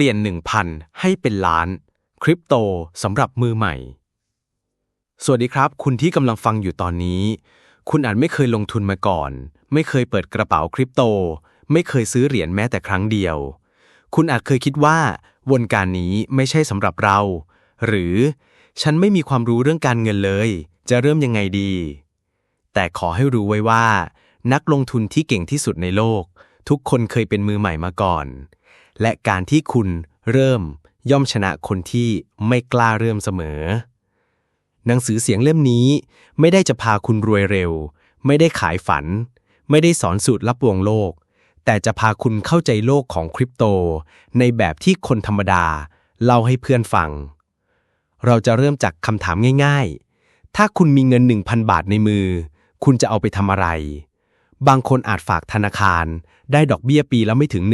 ลี่ยน 1,000 ให้เป็นล้าน คริปโตสำหรับมือใหม่ สวัสดีครับ คุณที่กำลังฟังอยู่ตอนนี้ คุณอาจไม่เคยลงทุนมาก่อน ไม่เคยเปิดกระเป๋าคริปโต ไม่เคยซื้อเหรียญแม้แต่ครั้งเดียว คุณอาจเคยคิดว่า วนการนี้ไม่ใช่สำหรับเรา หรือฉันไม่มีความรู้เรื่องการเงินเลย จะเริ่มยังไงดี แต่ขอให้รู้ไว้ว่า นักลงทุนที่เก่งที่สุดในโลก ทุกคนเคยเป็นมือใหม่มาก่อน และการที่คุณเริ่มย่อมชนะคนที่ไม่กล้าเริ่มเสมอ หนังสือเสียงเล่มนี้ไม่ได้จะพาคุณรวยเร็ว ไม่ได้ขายฝัน ไม่ได้สอนสูตรลับวงโลก แต่จะพาคุณเข้าใจโลกของคริปโต ในแบบที่คนธรรมดา เล่าให้เพื่อนฟัง เราจะเริ่มจากคำถามง่าย ๆ ถ้าคุณมีเงิน 1,000 บาทในมือ คุณจะเอาไปทำอะไร บางคนอาจฝากธนาคาร ได้ดอกเบี้ยปีละไม่ถึง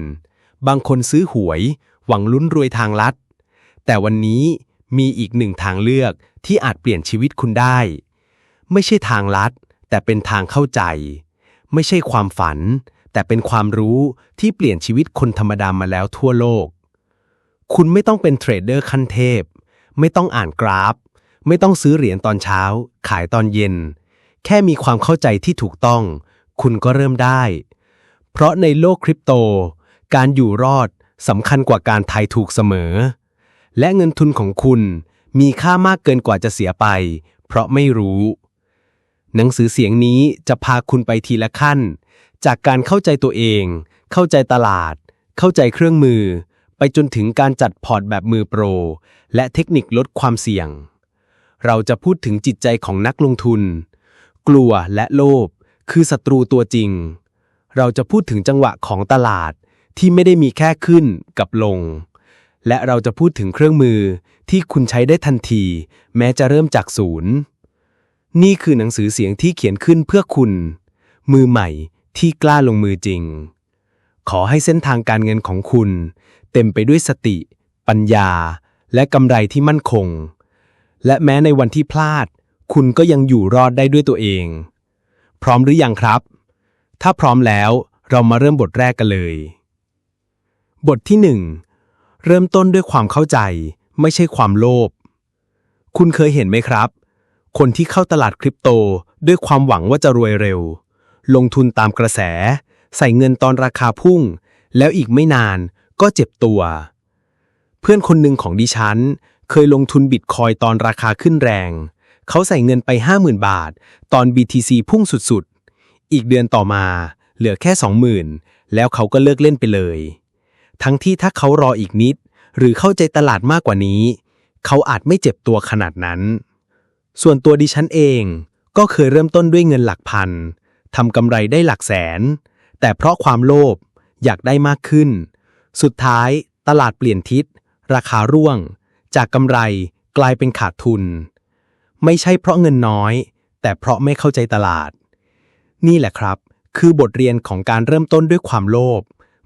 1% บางคนซื้อหวย หวังลุ้นรวยทางลัด แต่วันนี้มีอีกหนึ่งทางเลือกที่อาจเปลี่ยนชีวิตคุณได้ ไม่ใช่ทางลัด แต่เป็นทางเข้าใจ ไม่ใช่ความฝัน แต่เป็นความรู้ที่เปลี่ยนชีวิตคนธรรมดามาแล้วทั่วโลก คุณไม่ต้องเป็นเทรดเดอร์ขั้นเทพ ไม่ต้องอ่านกราฟ ไม่ต้องซื้อเหรียญตอนเช้า ขายตอนเย็น แค่มีความเข้าใจที่ถูกต้อง คุณก็เริ่มได้ เพราะในโลกคริปโต การอยู่รอดสำคัญกว่าการทายถูกเสมอ และเงินทุนของคุณมีค่ามากเกินกว่าจะเสียไป เพราะไม่รู้ หนังสือเสียงนี้จะพาคุณไปทีละขั้น จากการเข้าใจตัวเอง เข้าใจตลาด เข้าใจเครื่องมือ ไปจนถึงการจัดพอร์ตแบบมือโปร และเทคนิคลดความเสี่ยง เราจะพูดถึงจิตใจของนักลงทุน กลัวและโลภคือศัตรูตัวจริง เราจะพูดถึงจังหวะของตลาด ที่ไม่ได้มีแค่ขึ้นกับลง และเราจะพูดถึงเครื่องมือที่คุณใช้ได้ทันที แม้จะเริ่มจากศูนย์ นี่คือหนังสือเสียงที่เขียนขึ้นเพื่อคุณ มือใหม่ที่กล้าลงมือจริง ขอให้เส้นทางการเงินของคุณ เต็มไปด้วยสติ ปัญญา และกำไรที่มั่นคง และแม้ในวันที่พลาด คุณก็ยังอยู่รอดได้ด้วยตัวเอง พร้อมหรือยังครับ ถ้าพร้อมแล้วเรามาเริ่มบทแรกกันเลย บทที่หนึ่งเริ่มต้นด้วยความเข้าใจ ไม่ใช่ความโลภ คุณเคยเห็นไหมครับ คนที่เข้าตลาดคริปโตด้วยความหวังว่าจะรวยเร็ว ลงทุนตามกระแส ใส่เงินตอนราคาพุ่ง แล้วอีกไม่นานก็เจ็บตัว เพื่อนคนหนึ่งของดิฉัน เคยลงทุนบิตคอยตอนราคาขึ้นแรง เขาใส่เงินไป 50,000 บาท ตอน BTC พุ่งสุดๆ อีกเดือนต่อมา เหลือแค่ 20,000 แล้วเขาก็เลิกเล่นไปเลย ทั้งที่ถ้าเขารออีกนิด หรือเข้าใจตลาดมากกว่านี้ เขาอาจไม่เจ็บตัวขนาดนั้น ส่วนตัวดิฉันเองก็เคยเริ่มต้นด้วยเงินหลักพันทำกำไรได้หลักแสน แต่เพราะความโลภอยากได้มากขึ้น สุดท้ายตลาดเปลี่ยนทิศ ราคาร่วง จากกำไรกลายเป็นขาดทุน ไม่ใช่เพราะเงินน้อย แต่เพราะไม่เข้าใจตลาด นี่แหละครับ คือบทเรียนของการเริ่มต้นด้วยความโลภ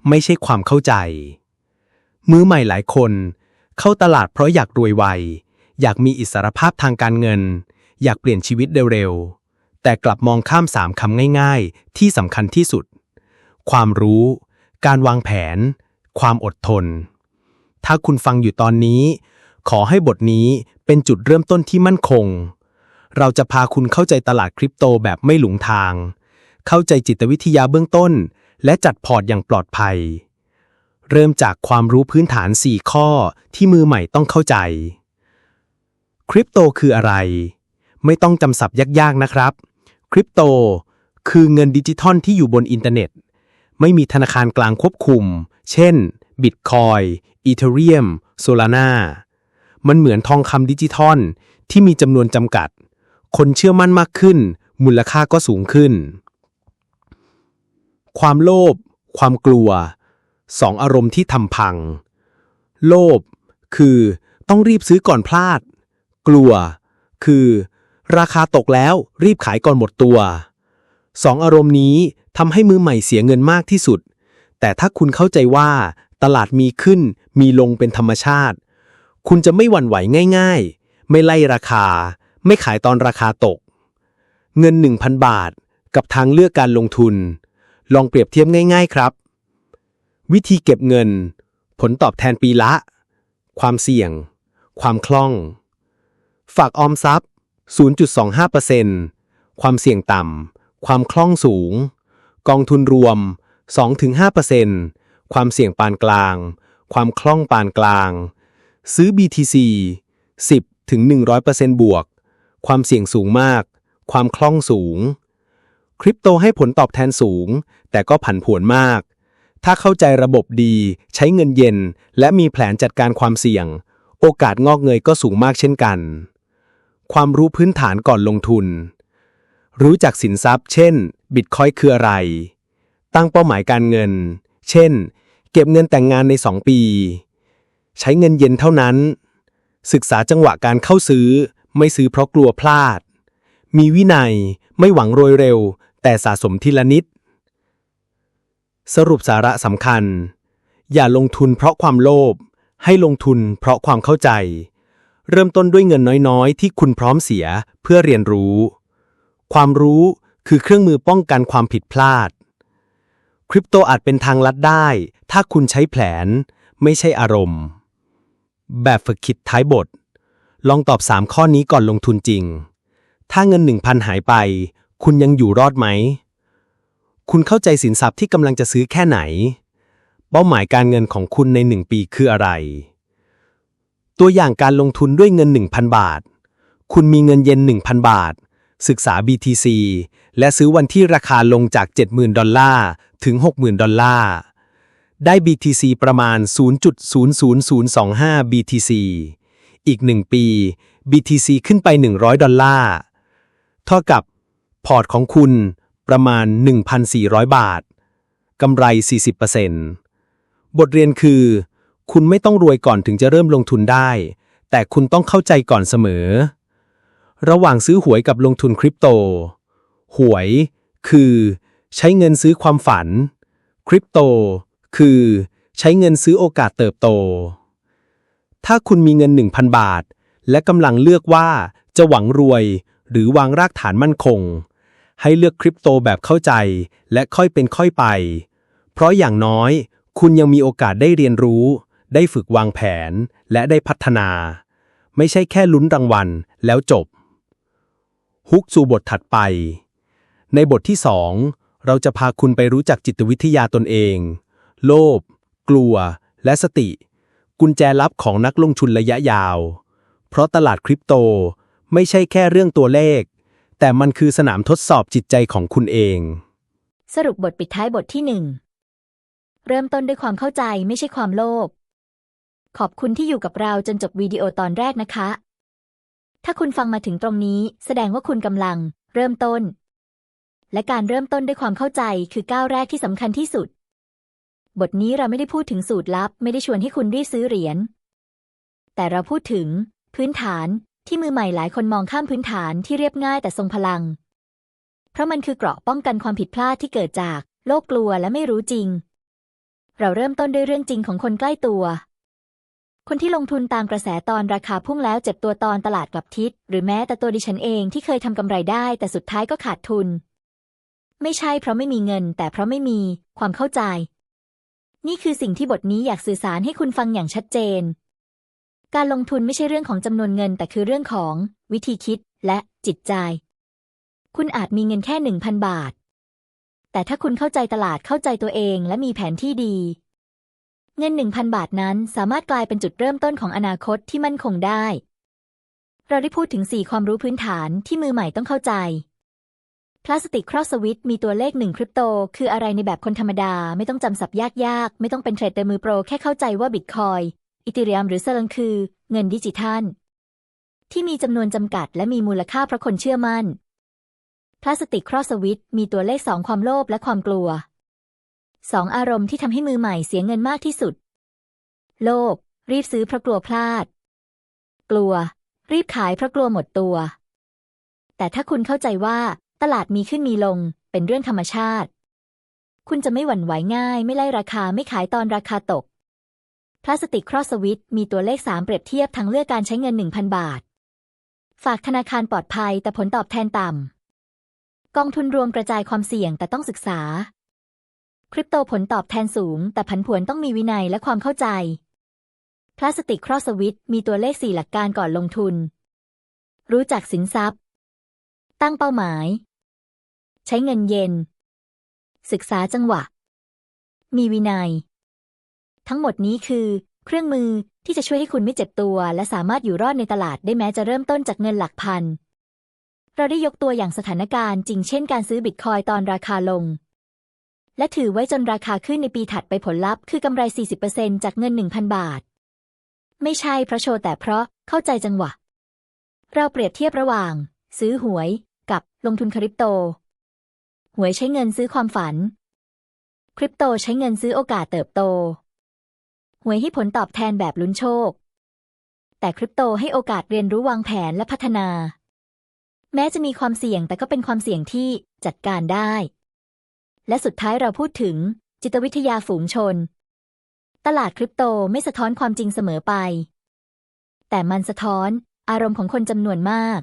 ไม่ใช่ความเข้าใจ มือใหม่หลายคน เข้าตลาดเพราะอยากรวยไว อยากมีอิสรภาพทางการเงิน อยากเปลี่ยนชีวิตเร็วๆ แต่กลับมองข้ามสามคำง่ายๆ ที่สำคัญที่สุด ความรู้ การวางแผน ความอดทน ถ้าคุณฟังอยู่ตอนนี้ ขอให้บทนี้เป็นจุดเริ่มต้นที่มั่นคง เราจะพาคุณเข้าใจตลาดคริปโตแบบไม่หลงทาง เข้าใจจิตวิทยาเบื้องต้น และจัดพอร์ตอย่างปลอดภัย เริ่มจากความรู้พื้นฐาน 4 ข้อที่มือใหม่ต้องเข้าใจ คริปโตคืออะไร ไม่ต้องจำศัพท์ยากๆนะครับ คริปโต คือเงินดิจิทัลที่อยู่บนอินเทอร์เน็ต ไม่มีธนาคารกลางควบคุม เช่นบิตคอยอีเทเรียมโซลาร่ามันเหมือนทองคำดิจิทัลที่มีจำนวนจำกัด คนเชื่อมั่นมากขึ้น มูลค่าก็สูงขึ้น ความโลภความกลัวสองอารมณ์ที่ทำพัง โลภคือต้องรีบซื้อก่อนพลาด กลัว คือ ราคาตกแล้วรีบขายก่อนหมดตัวสองอารมณ์นี้ทำให้มือใหม่เสียเงินมากที่สุด แต่ถ้าคุณเข้าใจว่า ตลาดมีขึ้นมีลงเป็นธรรมชาติ คุณจะไม่หวั่นไหวง่าย ๆ ไม่ไล่ราคา ไม่ขายตอนราคาตก เงิน 1,000 บาท กับทางเลือกการลงทุน ลองเปรียบเทียบง่าย ๆ ครับ วิธีเก็บเงิน ผลตอบแทนปีละ ความเสี่ยง ความคล่อง ฝากออมทรัพย์ 0.25%ความเสี่ยงต่ำ ความคล่องสูง กองทุนรวม 2-5%ความเสี่ยงปานกลาง ความคล่องปานกลาง ซื้อ BTC 10-100%บวก ความเสี่ยงสูงมาก ความคล่องสูง คริปโตให้ผลตอบแทนสูง แต่ก็ผันผวนมาก ถ้าเข้าใจระบบดี ใช้เงินเย็น และมีแผนจัดการความเสี่ยง โอกาสงอกเงยก็สูงมากเช่นกัน ความรู้พื้นฐานก่อนลงทุน รู้จักสินทรัพย์ เช่น บิตคอยคืออะไร ตั้งเป้าหมายการเงิน เช่น เก็บเงินแต่งงานใน 2 ปี ใช้เงินเย็นเท่านั้น ศึกษาจังหวะการเข้าซื้อ ไม่ซื้อเพราะกลัวพลาดมีวินัยไม่หวังโรยเร็ว แต่สะสมทีละนิด สรุปสาระสำคัญ อย่าลงทุนเพราะความโลภให้ลงทุนเพราะความเข้าใจ เริ่มต้นด้วยเงินน้อยๆ ที่คุณพร้อมเสียเพื่อเรียนรู้ ความรู้คือเครื่องมือป้องกันความผิดพลาด คริปโตอาจเป็นทางลัดได้ ถ้าคุณใช้แผน ไม่ใช่อารมณ์ แบบฝึกคิดท้ายบท ลองตอบ 3 ข้อนี้ก่อนลงทุนจริง ถ้าเงิน 1,000 หายไป คุณยังอยู่รอดไหม คุณเข้าใจสินทรัพย์ที่กำลังจะซื้อแค่ไหน เป้าหมายการเงินของคุณใน1ปีคืออะไร ตัวอย่างการลงทุนด้วยเงิน 1,000 บาท คุณมีเงินเย็น 1,000 บาท ศึกษา BTC และซื้อวันที่ราคาลงจาก 70,000 ดอลลาร์ถึง 60,000 ดอลลาร์ ได้ BTC ประมาณ 0.00025 BTC อีก 1 ปี BTC ขึ้นไป 100 ดอลลาร์ เท่ากับ พอร์ตของคุณประมาณ 1,400 บาท กำไร 40%บทเรียนคือ คุณไม่ต้องรวยก่อนถึงจะเริ่มลงทุนได้ แต่คุณต้องเข้าใจก่อนเสมอ ระหว่างซื้อหวยกับลงทุนคริปโต หวยคือใช้เงินซื้อความฝัน คริปโต คือใช้เงินซื้อโอกาสเติบโต ถ้าคุณมีเงิน 1,000 บาท และกำลังเลือกว่าจะหวังรวยหรือวางรากฐานมั่นคง ให้เลือกคริปโตแบบเข้าใจ และค่อยเป็นค่อยไป เพราะอย่างน้อย คุณยังมีโอกาสได้เรียนรู้ ได้ฝึกวางแผน และได้พัฒนา ไม่ใช่แค่ลุ้นรางวัลแล้วจบ ฮุกสู่บทถัดไป ในบทที่สองเราจะพาคุณไปรู้จักจิตวิทยาตนเอง โลภกลัว และสติ กุญแจลับของนักลงทุนระยะยาว เพราะตลาดคริปโตไม่ใช่แค่เรื่องตัวเลข แต่มันคือสนามทดสอบจิตใจของคุณเอง สรุปบทปิดท้ายบทที่หนึ่งเริ่มต้นด้วยความเข้าใจไม่ใช่ความโลภขอบคุณที่อยู่กับเราจนจบวิดีโอตอนแรกนะคะ ถ้าคุณฟังมาถึงตรงนี้ แสดงว่าคุณกำลัง เริ่มต้น และการเริ่มต้นด้วยความเข้าใจคือก้าวแรกที่สำคัญที่สุด บทนี้เราไม่ได้พูดถึงสูตรลับ ไม่ได้ชวนให้คุณรีบซื้อเหรียญแต่เราพูดถึง พื้นฐาน ที่มือใหม่หลายคนมองข้ามพื้นฐานที่เรียบง่ายแต่ทรงพลัง เพราะมันคือเกราะป้องกันความผิดพลาดที่เกิดจากโลกกลัวและไม่รู้จริง เราเริ่มต้นด้วยเรื่องจริงของคนใกล้ตัว คนที่ลงทุนตามกระแสตอนราคาพุ่งแล้วเจ็บตัวตอนตลาดกลับทิศ หรือแม้แต่ตัวดิฉันเองที่เคยทำกำไรได้ แต่สุดท้ายก็ขาดทุน ไม่ใช่เพราะไม่มีเงิน แต่เพราะไม่มีความเข้าใจ นี่คือสิ่งที่บทนี้อยากสื่อสารให้คุณฟังอย่างชัดเจน การลงทุนไม่ใช่เรื่องของจำนวนเงิน แต่คือเรื่องของ วิธีคิดและจิตใจ คุณอาจมีเงินแค่หนึ่งพันบาท แต่ถ้าคุณเข้าใจตลาดเข้าใจตัวเองและมีแผนที่ดี เงินหนึ่งพันบาทนั้นสามารถกลายเป็นจุดเริ่มต้นของอนาคตที่มั่นคงได้ เราได้พูดถึง 4 ความรู้พื้นฐานที่มือใหม่ต้องเข้าใจพลาสติกครอบสวิตมีตัวเลขหนึ่งคริปโต คืออะไรในแบบคนธรรมดา ไม่ต้องจำศัพท์ยากๆ ไม่ต้องเป็นเทรดเดอร์มือโปร แค่เข้าใจว่าบิตคอย อีเทเรียมหรือเซลังคือ เงินดิจิทัล ที่มีจำนวนจำกัดและมีมูลค่าเพราะคนเชื่อมั่น พลาสติกครอบสวิตมีตัวเลขสองความโลภและความกลัวสองอารมณ์ที่ทำให้มือใหม่เสียเงินมากที่สุด โลภรีบซื้อเพราะกลัวพลาด กลัว รีบขายเพราะกลัวหมดตัว แต่ถ้าคุณเข้าใจว่าตลาดมีขึ้นมีลงเป็นเรื่องธรรมชาติ คุณจะไม่หวั่นไหวง่าย ไม่ไล่ราคาไม่ขายตอนราคาตก พลาสติกครอสสวิตมีตัวเลข 3 เปรียบเทียบทางเลือกการใช้เงิน 1,000 บาท ฝากธนาคารปลอดภัยแต่ผลตอบแทนต่ำ กองทุนรวมกระจายความเสี่ยงแต่ต้องศึกษา คริปโตผลตอบแทนสูง แต่ผันผวนต้องมีวินัยและความเข้าใจ พลาสติกครอสสวิตมีตัวเลขสี่หลักการก่อนลงทุน รู้จักสินทรัพย์ ตั้งเป้าหมาย ใช้เงินเย็น ศึกษาจังหวะ มีวินัย ทั้งหมดนี้คือ เครื่องมือที่จะช่วยให้คุณไม่เจ็บตัว และสามารถอยู่รอดในตลาดได้แม้จะเริ่มต้นจากเงินหลักพัน เราได้ยกตัวอย่างสถานการณ์จริงเช่นการซื้อบิตคอยตอนราคาลง และถือไว้จนราคาขึ้นในปีถัดไปผลลัพธ์คือกำไร 40%จากเงิน 1,000 บาท ไม่ใช่เพราะโชว์แต่เพราะเข้าใจจังหวะ เราเปรียบเทียบระหว่าง ซื้อหวยกับลงทุนคริปโต หวยใช้เงินซื้อความฝัน คริปโตใช้เงินซื้อโอกาสเติบโต หวยให้ผลตอบแทนแบบลุ้นโชค แต่คริปโตให้โอกาสเรียนรู้วางแผนและพัฒนา แม้จะมีความเสี่ยงแต่ก็เป็นความเสี่ยงที่จัดการได้ และสุดท้ายเราพูดถึงจิตวิทยาฝูงชน ตลาดคริปโตไม่สะท้อนความจริงเสมอไป แต่มันสะท้อนอารมณ์ของคนจำนวนมาก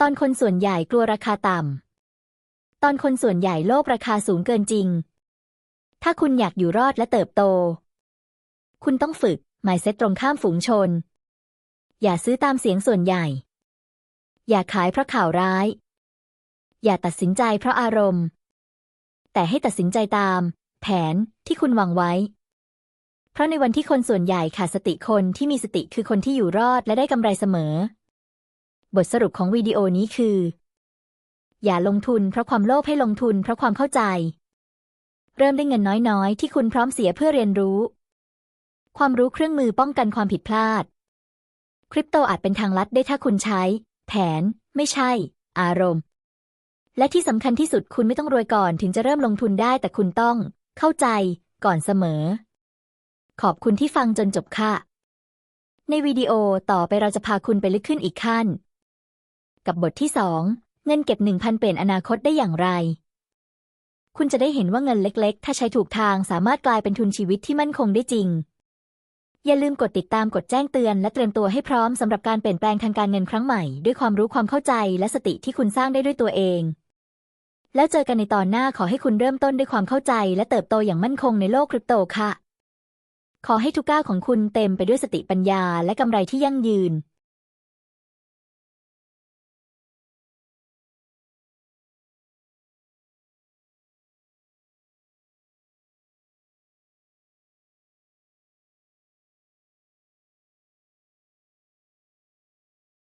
ตอนคนส่วนใหญ่กลัวราคาต่ำ ตอนคนส่วนใหญ่โลภราคาสูงเกินจริง ถ้าคุณอยากอยู่รอดและเติบโต คุณต้องฝึก mindset ตรงข้ามฝูงชน อย่าซื้อตามเสียงส่วนใหญ่ อย่าขายเพราะข่าวร้าย อย่าตัดสินใจเพราะอารมณ์ แต่ให้ตัดสินใจตาม แผนที่คุณวางไว้ เพราะในวันที่คนส่วนใหญ่ขาดสติคนที่มีสติคือคนที่อยู่รอดและได้กำไรเสมอ บทสรุปของวิดีโอนี้คือ อย่าลงทุนเพราะความโลภให้ลงทุนเพราะความเข้าใจ เริ่มได้เงินน้อยๆ ที่คุณพร้อมเสียเพื่อเรียนรู้ ความรู้เครื่องมือป้องกันความผิดพลาด คริปโตอาจเป็นทางลัดได้ถ้าคุณใช้ แผน ไม่ใช่ อารมณ์ และที่สำคัญที่สุดคุณไม่ต้องรวยก่อนถึงจะเริ่มลงทุนได้แต่คุณต้อง เข้าใจ ก่อนเสมอ ขอบคุณที่ฟังจนจบค่ะ ในวิดีโอต่อไปเราจะพาคุณไปลึกขึ้นอีกขั้น กับบทที่สองเงินเก็บหนึ่งพันเปลี่ยนอนาคตได้อย่างไรคุณจะได้เห็นว่าเงินเล็ก ๆ ถ้าใช้ถูกทางสามารถกลายเป็นทุนชีวิตที่มั่นคงได้จริง อย่าลืมกดติดตามกดแจ้งเตือนและเตรียมตัวให้พร้อมสำหรับการเปลี่ยนแปลงทางการเงินครั้งใหม่ ด้วยความรู้ความเข้าใจและสติที่คุณสร้างได้ด้วยตัวเอง แล้วเจอกันในตอนหน้าขอให้คุณเริ่มต้นด้วยความเข้าใจ และเติบโตอย่างมั่นคงในโลกคริปโตค่ะ ขอให้ทุกก้าวของคุณเต็มไปด้วยสติปัญญา และกำไรที่ยั่งยืน